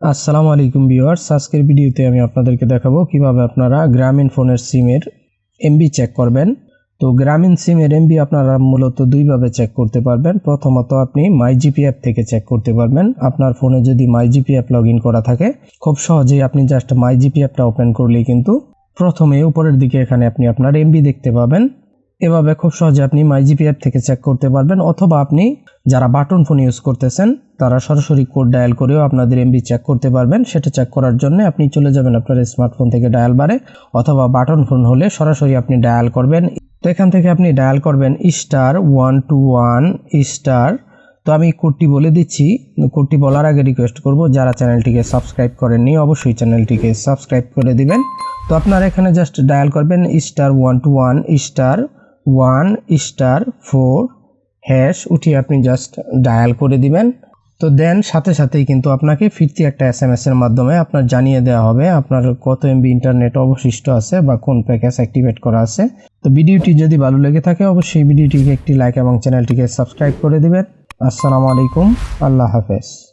আসসালামু আলাইকুম ভিউয়ার্স। আজকের ভিডিওতে আমি আপনাদেরকে দেখাবো কীভাবে আপনারা গ্রামীণ ফোনের সিমের এমবি চেক করবেন। তো গ্রামীণ সিমের এমবি আপনারা মূলত দুইভাবে চেক করতে পারবেন। প্রথমত আপনি মাই জিপি অ্যাপ থেকে চেক করতে পারবেন। আপনার ফোনে যদি মাই জিপি অ্যাপ লগ করা থাকে, খুব সহজেই আপনি জাস্ট মাই জিপি অ্যাপটা ওপেন করলেই কিন্তু প্রথমে উপরের দিকে এখানে আপনি আপনার এমবি দেখতে পাবেন। এভাবে খুব সহজে আপনি মাই জিপি অ্যাপ থেকে চেক করতে পারবেন, অথবা আপনি যারা বাটন ফোন ইউজ করতেছেন, তারা সরাসরি কোড ডায়াল করেও আপনাদের এমবি চেক করতে পারবেন। সেটা চেক করার জন্য আপনি চলে যাবেন আপনার স্মার্টফোন থেকে ডায়াল বারে অথবা বাটন ফোন হলে সরাসরি আপনি ডায়াল করবেন। তো এখান থেকে আপনি ডায়াল করবেন star one two one star তো আমি কোডটি বলে দিচ্ছি। কোডটি বলার আগে রিকোয়েস্ট করব, যারা চ্যানেলটিকে সাবস্ক্রাইব করেননি, অবশ্যই চ্যানেলটিকে সাবস্ক্রাইব করে দিবেন। তো আপনারা এখানে জাস্ট ডায়াল করবেন star one two one star one star four hash উঠিয়ে আপনি জাস্ট ডায়াল করে দিবেন। তো দেন সাথে সাথেই কিন্তু আপনাকে ফিরতি একটা এস এম এর মাধ্যমে আপনার জানিয়ে দেওয়া হবে আপনার কত এমবি ইন্টারনেট অবশিষ্ট আছে বা কোন প্যাকেজ অ্যাক্টিভেট করা আছে। তো ভিডিওটি যদি ভালো লেগে থাকে অবশ্যই ভিডিওটিকে একটি লাইক এবং চ্যানেলটিকে সাবস্ক্রাইব করে দিবেন। আসসালামু আলাইকুম, আল্লাহ হাফেজ।